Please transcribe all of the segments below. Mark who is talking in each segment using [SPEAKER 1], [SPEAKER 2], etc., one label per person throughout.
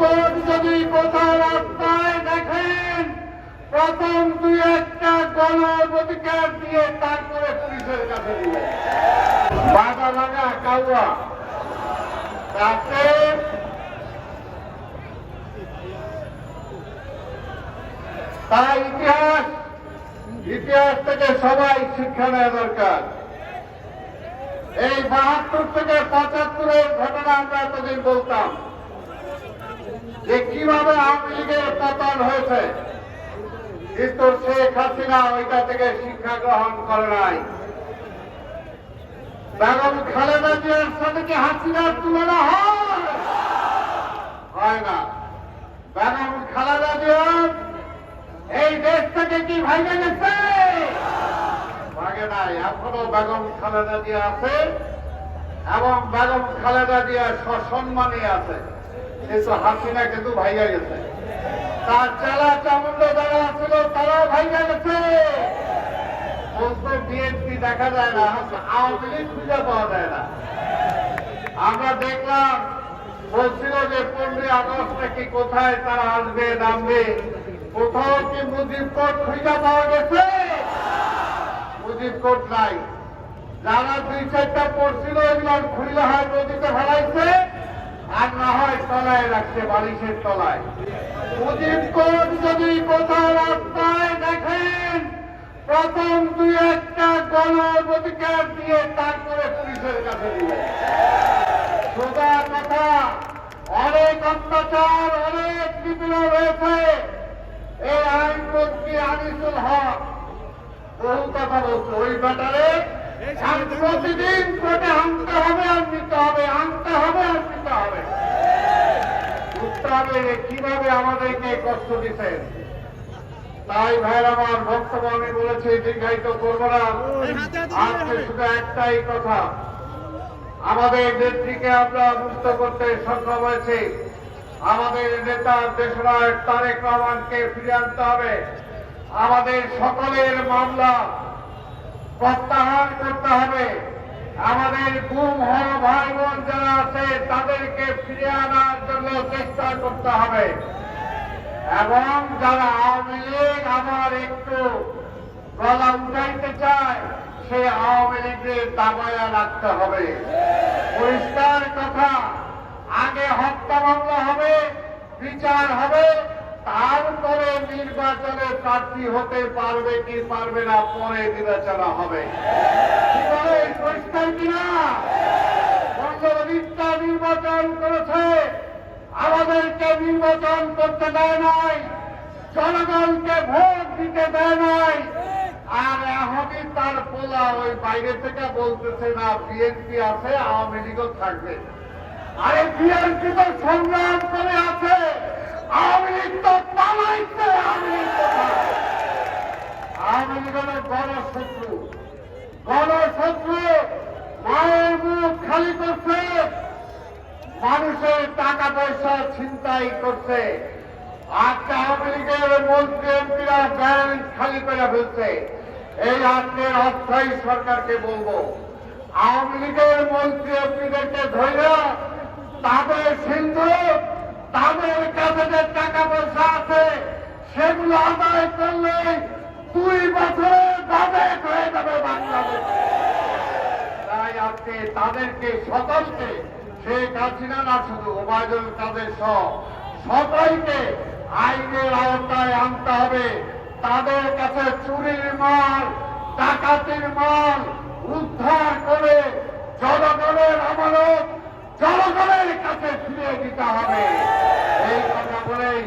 [SPEAKER 1] Code যদি কোথাও রাস্তায় দেখেন, প্রথম দুই একটা গণ অধিকার দিয়ে তারপরে পুলিশের কাছে দিবে বাধা লাগা, কাউয়া। তাতে তাই ইতিহাস ইতিহাস থেকে সবাই শিক্ষা নেওয়া দরকার। এই বাহাত্তর থেকে পঁচাত্তরের ঘটনা আমরা এতদিন বলতাম। যে কীভাবে আওয়ামী লীগের পতন হয়েছে। কিন্তু শেখ হাসিনা ওইটা থেকে শিক্ষা গ্রহণ করে নাই। বেগম খালেদা জিয়ার সাথে কি হাসিনার তুলনা হয় না। বেগম খালেদা জিয়া এই দেশ থেকে কি ভাইগে গেছে? ভাগে নাই। এখনও বেগম খালেদা জিয়া আছে এবং বেগম খালেদা জিয়া সসম্মানে আছে। কিন্তু হাসিনা কিন্তু ভাইগা গেছে। তার চালা চামুন্ড যারা ছিল তারাও ভাইগা গেছে। বিএনপি দেখা যায় না আওয়ামী লীগ খুঁজে পাওয়া যায় না। আমরা দেখলাম, বলছিল যে, পনেরোই আগস্ট নাকি কোথায় তারা আসবে, নামবে। কোথাও কি মুজিব কোর্ট খুঁজে পাওয়া গেছে? মুজিব কোর্ট নাই। যারা দুই চারটা পড়ছিল, এগুলো খুঁজলে হয় নদীতে ফেলাইছে। আর না তলায় রাখছে বালিশের তলায়। মুজিব কোর্ট যদি কোথাও রাস্তায় দেখেন, প্রথম দুই একটা গণ অধিকার দিয়ে তারপরে পুলিশের কাছে দিবে সোজা কথা, অনেক অত্যাচার, অনেক নিপীড়ন রয়েছে এই আইনমন্ত্রী আনিসুল হক বহু কথা বলছে। ওই ব্যাটারে প্রতিদিন কোর্টে আনতে হবে আর হবে, আনতে হবে আর হবে কীভাবে আমাদেরকে কষ্ট দিচ্ছেন তাই ভাইয়ের আমার বক্তব্য আমি বলেছি, দীর্ঘায়িত করব না। আজকে শুধু একটাই কথা। আমাদের নেত্রীকে আমরা মুক্ত করতে সক্ষম হয়েছি। আমাদের নেতা দেশনায়ক তারেক রহমানকে ফিরে আনতে হবে। আমাদের সকলের মামলা প্রত্যাহার করতে হবে। আমাদের গুম হওয়া ভাই বোন যারা আছে, তাদেরকে ফিরে আনার জন্য চেষ্টা করতে হবে। এবং যারা আওয়ামী লীগ আমার একটু গলা উঠাইতে চায়, সেই আওয়ামী লীগের দাবায়া রাখতে হবে। পরিষ্কার কথা, আগে হত্যা মামলা হবে, বিচার হবে তারপরে নির্বাচনে প্রার্থী হতে পারবে কি পারবে না পরে বিবেচনা হবে। কিনা নির্বাচন করেছে। আমাদেরকে নির্বাচন করতে দেয় নাই। জনগণকে ভোট দিতে দেয় নাই। আর এখনই তার পোলা ওই বাইরে থেকে বলতেছে না, বিএনপি আছে, আওয়ামী লীগও থাকবে। আরে বিএনপি তো সংগ্রাম করে আছে। মানুষের টাকা পয়সা ছিনতাই করছে। আজকে আওয়ামী লীগের মন্ত্রী এমপিরা ব্যাংক খালি করে ফেলছে। এই আজকের অস্থায়ী সরকারকে বলব, আওয়ামী লীগের মন্ত্রী এমপিদেরকে ধরে তাদের সিন্ধু, তাদের কাছে যে টাকা পয়সা আছে সেগুলো আদায় করলে দুই তাদের কাছে চুরির মাল, ডাকাতির মাল উদ্ধার করে জনগণের আমানত জনগণের কাছে ফিরিয়ে দিতে হবে। এই কথা বলেই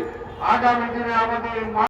[SPEAKER 1] আগামী দিনে আমাদের